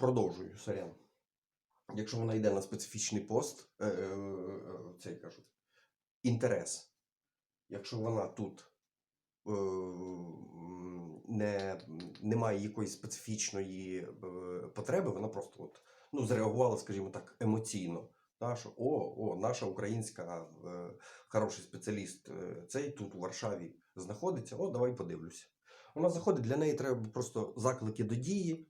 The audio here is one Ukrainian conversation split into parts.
продовжую сорян. Якщо вона йде на специфічний пост, е, е, е, інтерес. Якщо вона тут е, не, не має якоїсь специфічної е, потреби, вона просто от, ну, зреагувала, скажімо так, емоційно. Та, що, о, о, наша українська е, хороший спеціаліст, е, цей тут у Варшаві знаходиться, о, давай подивлюся. Вона заходить, для неї треба просто заклики до дії,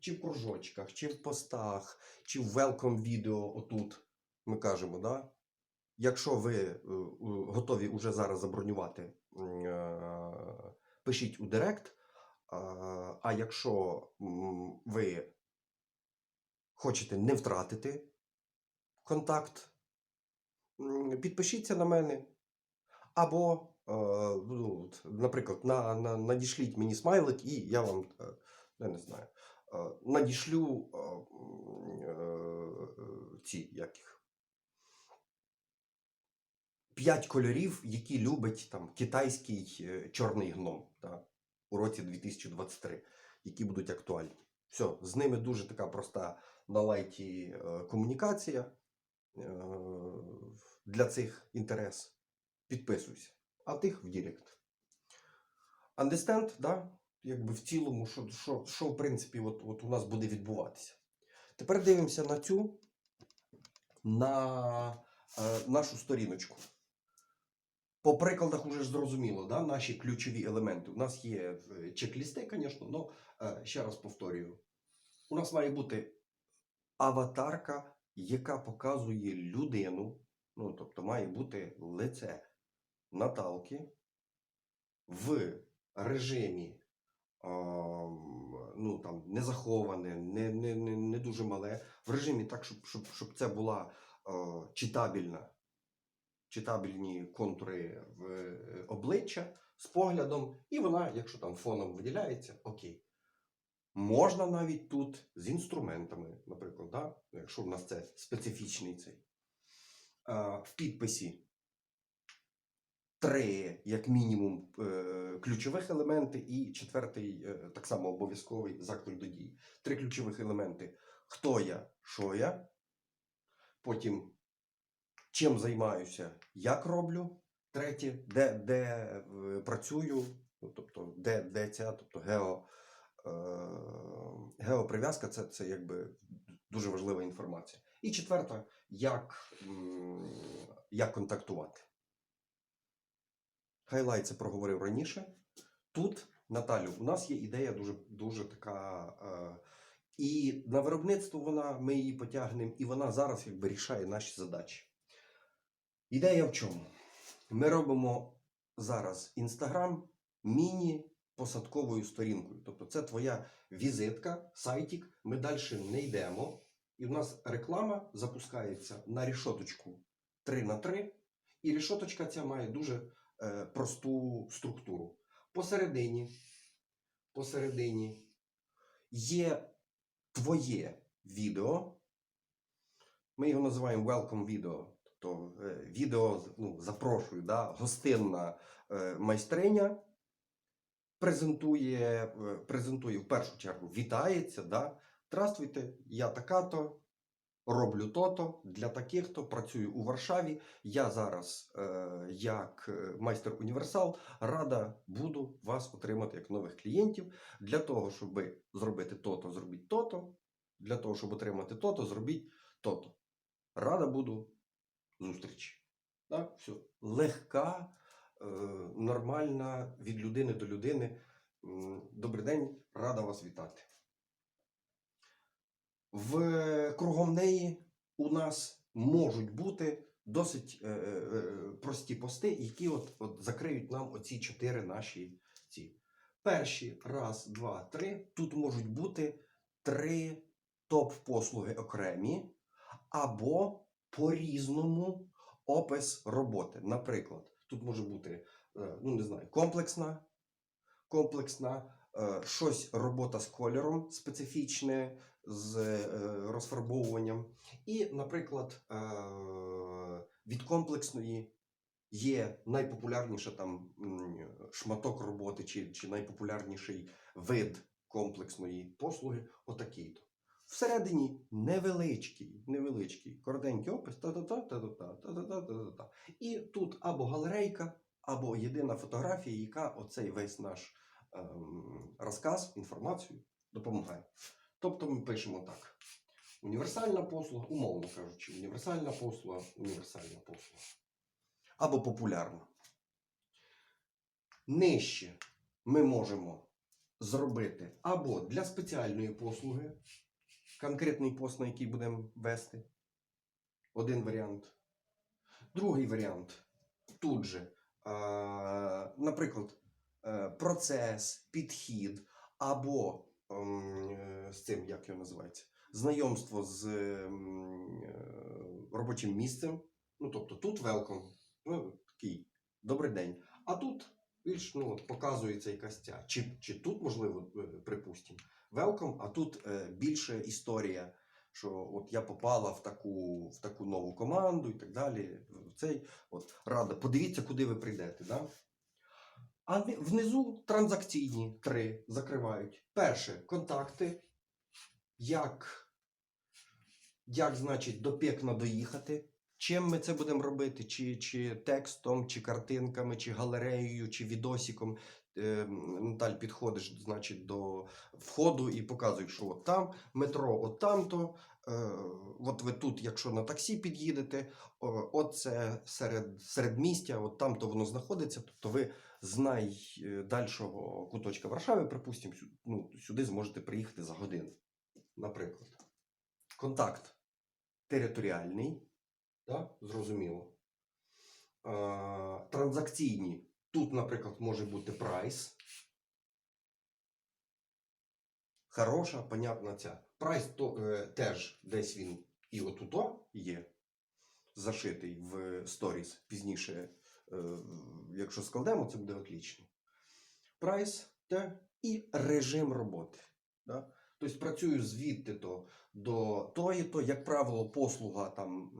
чи в кружочках, чи в постах, чи в welcome відео отут. Ми кажемо, да? Якщо ви е, е, готові уже зараз забронювати, е, пишіть у Директ. А, якщо ви хочете не втратити контакт, підпишіться на мене. Або, е, наприклад, на, на, надішліть мені смайлик, і я вам, е, я не знаю, надішлю е, ці як їх. П'ять кольорів, які любить там китайський е, чорний гном та, у році 2023, які будуть актуальні. Все, з ними дуже така проста на лайті комунікація для цих інтерес. Підписуйся, а тих в Директ. Understand, да? Якби в цілому, що, що, що в принципі от, от у нас буде відбуватися. Тепер дивимося на цю, на е, нашу сторіночку. По прикладах уже зрозуміло, да? наші ключові елементи. У нас є е, чек-лісти, звісно, але ще раз повторюю: у нас має бути аватарка, яка показує людину, ну, тобто має бути лице Наталки в режимі ну, там, не заховане, не, не, не, дуже мале, в режимі так, щоб, щоб, щоб це була е, читабельна, читабельні контури в е, обличчя з поглядом, і вона, якщо там фоном виділяється, окей. Можна навіть тут з інструментами, наприклад, да? якщо в нас це специфічний цей. Е, в підписі три, як мінімум, е, ключових елементи, і четвертий, е, так само обов'язковий заклик до дії. Три ключових елементи: хто я, що я, потім чим займаюся, як роблю. Третє, де, де е, працюю, ну, тобто де, де ця, тобто гео, е, геоприв'язка це, це якби дуже важлива інформація. І четверта, як, як контактувати. Хайлайт це проговорив раніше. Тут, Наталю, у нас є ідея дуже, дуже така. Е, і на виробництво вона, ми її потягнемо, і вона зараз якби рішає наші задачі. Ідея в чому? Ми робимо зараз Інстаграм міні-посадковою сторінкою. Тобто це твоя візитка, сайтик. Ми далі не йдемо. І в нас реклама запускається на рішоточку 3 на 3 І рішоточка ця має дуже просту структуру. Посередині, посередині є твоє відео. Ми його називаємо welcome відео. Тобто е, відео ну, запрошую, да, гостинна е, майстриня презентує, е, презентує в першу чергу, вітається. Да, Здравствуйте, я така-то. Роблю то-то для таких-то, працюю у Варшаві. Я зараз, е, як е, майстер універсал, рада буду вас отримати як нових клієнтів. Для того, щоб зробити то-то, зробіть то-то. Для того, щоб отримати то-то, зробіть то-то. Рада буду зустрічі. Так? Все. Легка, е, нормальна від людини до людини. Добрий день, рада вас вітати. В кругом неї у нас можуть бути досить е, е, е, прості пости, які от, от закриють нам оці чотири наші ці. Перші раз, два, три. Тут можуть бути три топ-послуги окремі, або по-різному опис роботи. Наприклад, тут може бути, е, ну не знаю, комплексна, комплексна, е, щось робота з кольором специфічне, з е, розфарбовуванням. І, наприклад, е, від комплексної є найпопулярніша там шматок роботи, чи, чи найпопулярніший вид комплексної послуги отакий-то. Всередині невеличкий, невеличкий, коротенький опис, та-та-та, та-та-та, та-та-та, та-та-та. І тут або галерейка, або єдина фотографія, яка оцей весь наш ем, розказ, інформацію допомагає. Тобто ми пишемо так. Універсальна послуга, умовно кажучи, універсальна послуга, універсальна послуга. Або популярна. Нижче ми можемо зробити або для спеціальної послуги, конкретний пост, на який будемо вести. Один варіант. Другий варіант. Тут же, наприклад, е, процес, підхід, або з цим, як його називається, знайомство з ем, е, робочим місцем. Ну, тобто тут welcome, ну, такий добрий день. А тут більш ну, показується якась ця. Чи, чи тут, можливо, е, припустимо, welcome, а тут е, більше історія, що от я попала в таку, в таку нову команду і так далі. Цей, от, рада, подивіться, куди ви прийдете. Да? А внизу транзакційні три закривають. Перше контакти. Як, як значить, до пекна доїхати. Чим ми це будемо робити? Чи, чи текстом, чи картинками, чи галереєю, чи відосиком. Е, Наталь, підходиш, значить, до входу і показуєш, що от там метро, от там-то. Е, от ви тут, якщо на таксі під'їдете, от це серед, середмістя, от там то воно знаходиться. Тобто ви з найдальшого куточка Варшави, припустимо, ну, сюди зможете приїхати за годину. Наприклад. Контакт територіальний, так? зрозуміло. Транзакційні. Тут, наприклад, може бути прайс. Хороша, понятна ця. Прайс то, е, теж десь він і отуто є зашитий в сторіс. Пізніше, якщо складемо, це буде отлично. Прайс те і режим роботи. Да? Тобто працюю звідти то до тої, то, як правило, послуга там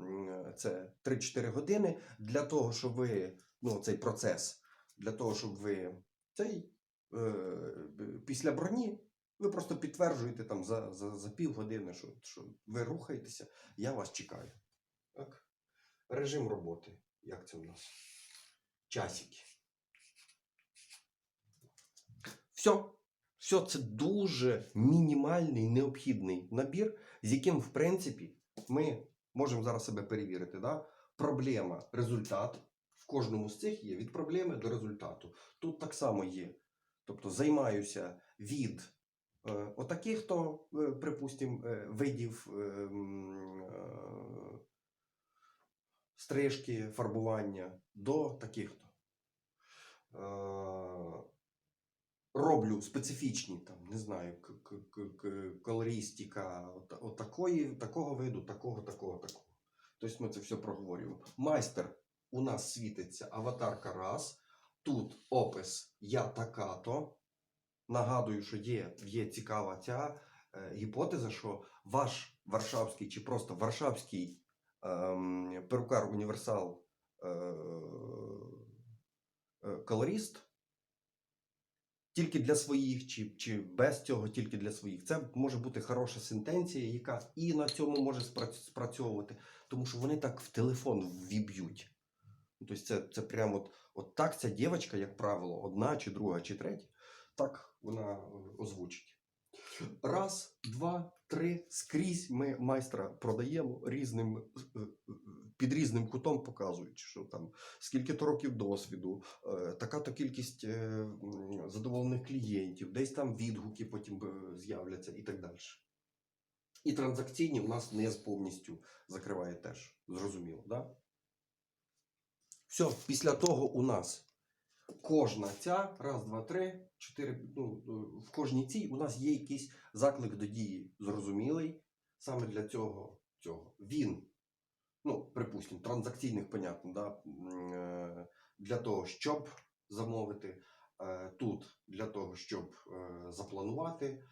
це 3-4 години для того, щоб ви ну, цей процес, для того, щоб ви цей е, після броні ви просто підтверджуєте там за, за, за півгодини, що, що ви рухаєтеся, я вас чекаю. Так? Режим роботи. Як це у нас? Часики. Все. Все це дуже мінімальний необхідний набір, з яким, в принципі, ми можемо зараз себе перевірити. Да? Проблема, результат. В кожному з цих є від проблеми до результату. Тут так само є. Тобто займаюся від е, отаких то, е, припустимо, е, видів е, е, стрижки, фарбування до таких-то. Е, роблю специфічні, там, не знаю, колористика, от, такої, такого виду, такого, такого, такого. Тобто ми це все проговорюємо. Майстер у нас світиться аватарка раз. Тут опис я така-то. Нагадую, що є, є цікава ця е, гіпотеза, що ваш варшавський чи просто варшавський перукар універсал е, е, колорист тільки для своїх, чи, чи без цього тільки для своїх. Це може бути хороша сентенція, яка і на цьому може спрацьовувати, тому що вони так в телефон ввіб'ють. Ну, Тобто це, це прямо от, от так ця дівчинка, як правило, одна чи друга, чи третя, так вона е, озвучить. Раз, два, три. Скрізь ми майстра продаємо різним е, е, під різним кутом, показуючи, що там скільки то років досвіду, е, така-то кількість е, задоволених клієнтів, десь там відгуки потім з'являться і так далі. І транзакційні у нас не повністю закриває теж. Зрозуміло, да? Все, після того у нас кожна ця, раз, два, три, чотири. Ну, е, в кожній цій у нас є якийсь заклик до дії зрозумілий. Саме для цього, цього. він, ну, припустимо, транзакційних, понятно, да, е, для того, щоб замовити, е, тут для того, щоб запланувати,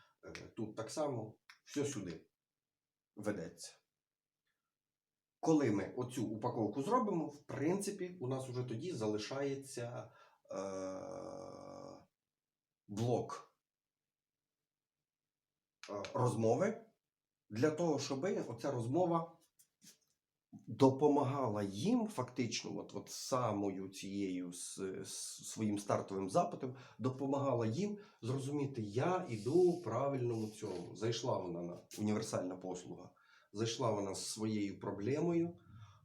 тут так само, все сюди ведеться. Коли ми оцю упаковку зробимо, в принципі, у нас уже тоді залишається блок. Розмови. Для того, щоб оця розмова допомагала їм фактично, от, от самою цією с- с- своїм стартовим запитом, допомагала їм зрозуміти, я іду правильному цьому. Зайшла вона на універсальна послуга, зайшла вона з своєю проблемою,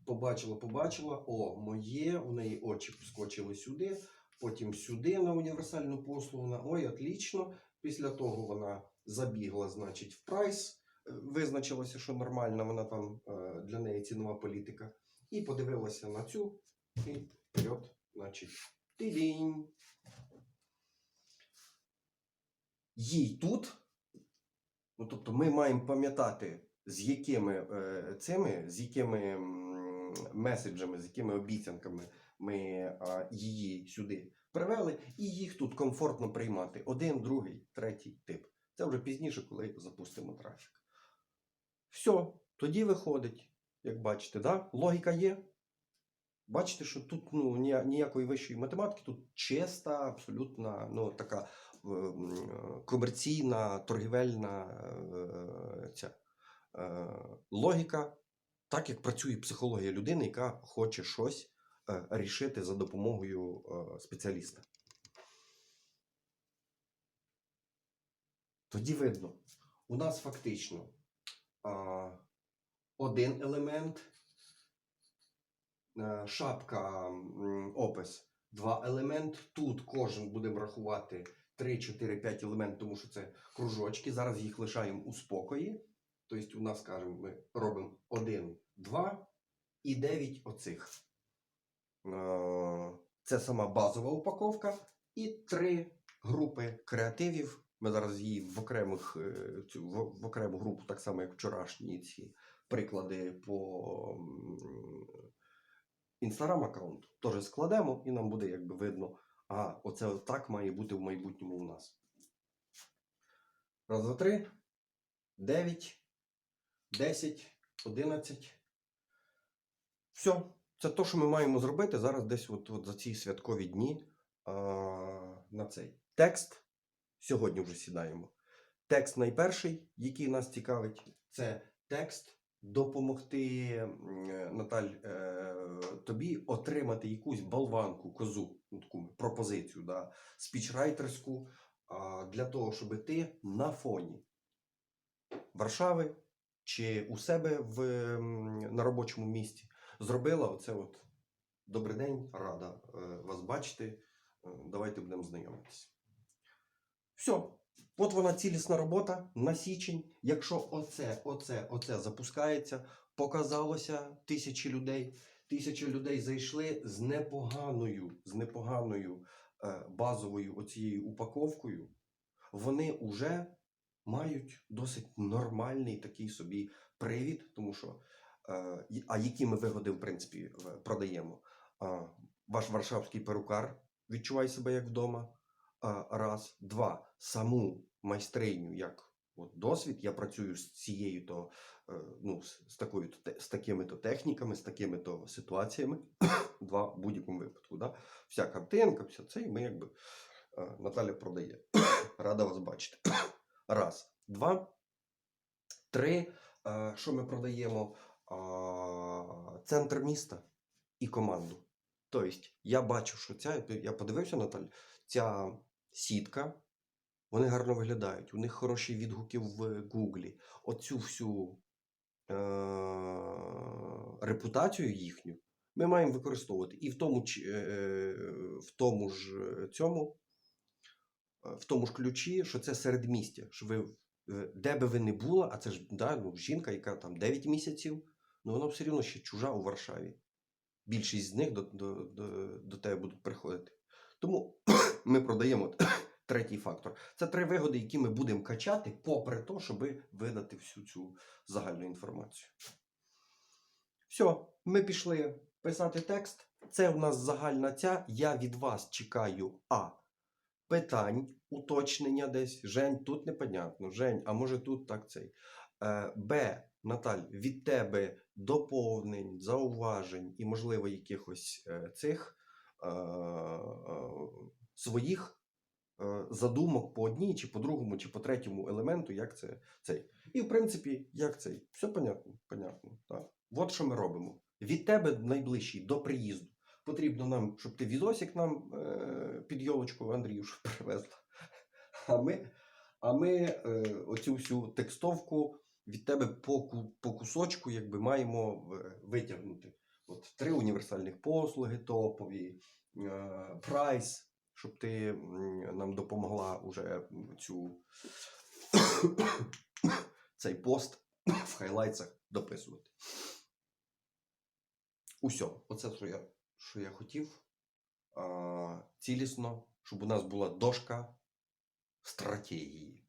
побачила, побачила, о, моє, у неї очі скочили сюди, потім сюди на універсальну послугу. Вона, ой, отлично. Після того вона забігла, значить, в прайс, е, визначилося, що нормальна вона там е, для неї цінова політика, і подивилася на цю, і вперед, значить, тидінь. Їй тут, ну тобто ми маємо пам'ятати, з якими е, цими, з якими меседжами, з якими обіцянками ми її сюди привели, і їх тут комфортно приймати. Один, другий, третій тип. Це вже пізніше, коли запустимо трафік. Все, тоді виходить, як бачите, да? логіка є. Бачите, що тут ну, ніякої вищої математики, тут чиста, абсолютно ну, така комерційна, торгівельна е, ця, е, логіка, так як працює психологія людини, яка хоче щось е, рішити за допомогою е, спеціаліста. Тоді видно, у нас фактично один елемент, е, шапка, опис, два елемент. Тут кожен будемо рахувати 3, 4, 5 елемент, тому що це кружочки. Зараз їх лишаємо у спокої. Тобто, у нас, скажімо, ми робимо 1, 2 і 9 оцих. Е, Це сама базова упаковка і три групи креативів. Ми зараз її в окремих е, в окрему групу, так само як вчорашні ці приклади по інстаграм аккаунту, теж складемо, і нам буде якби видно, а оце так має бути в майбутньому у нас. Раз, два, три, дев'ять, десять, одинадцять. Все. Це те, що ми маємо зробити зараз десь от, от за ці святкові дні а, на цей текст. Сьогодні вже сідаємо. Текст найперший, який нас цікавить, це текст допомогти, е, Наталь, е, тобі отримати якусь болванку, козу, ну, таку пропозицію, да, спічрайтерську, для того, щоб ти на фоні Варшави чи у себе в, на робочому місці зробила оце от добрий день, рада е, вас бачити. е, Давайте будемо знайомитися. Все. От вона цілісна робота на січень. Якщо оце, оце, оце запускається, показалося тисячі людей. Тисячі людей зайшли з непоганою, з непоганою е, базовою оцією упаковкою. Вони вже мають досить нормальний такий собі привід, тому що а які ми вигоди, в принципі, продаємо. Ваш варшавський перукар відчуває себе як вдома. Раз, два, саму майстриню, як от досвід. Я працюю з цією то е, ну, з, такою з такими то техніками, з такими то ситуаціями. Два в будь-якому випадку. Да? Вся картинка, все це, і ми якби е, Наталя продає. Рада вас бачити. Раз, два, три. Е, Що ми продаємо? Центр міста і команду. Тобто, я бачу, що ця, я подивився, Наталь, ця сітка, вони гарно виглядають. У них хороші відгуки в Гуглі. Оцю всю е- репутацію їхню ми маємо використовувати. І в тому, ч- е, в тому ж е, цьому, е, в тому ж ключі, що це середмістя. Що ви, е, де би ви не була, а це ж да, ну, жінка, яка там 9 місяців, ну вона все рівно ще чужа у Варшаві. Більшість з них до, до, до, до тебе будуть приходити. Тому ми продаємо третій фактор. Це три вигоди, які ми будемо качати, попри те, щоб видати всю цю загальну інформацію. Все, ми пішли писати текст. Це в нас загальна ця. Я від вас чекаю А. Питань, уточнення десь. Жень, тут непонятно. Жень, а може тут так цей. Е, Б. Наталь, від тебе доповнень, зауважень і, можливо, якихось е, цих е, е, своїх задумок по одній, чи по другому, чи по третьому елементу, як це цей. І в принципі, як цей. Все понятно. понятно так. От що ми робимо. Від тебе найближчий до приїзду. Потрібно нам, щоб ти відосик нам е, під йолочку Андріюш привезла. А ми, а ми е, оцю всю текстовку від тебе по, по кусочку якби маємо е, витягнути. От три універсальних послуги топові, е, прайс, щоб ти нам допомогла уже цю цей пост в хайлайтсах дописувати. Усьо, оце що я, що я хотів. Цілісно, щоб у нас була дошка стратегії.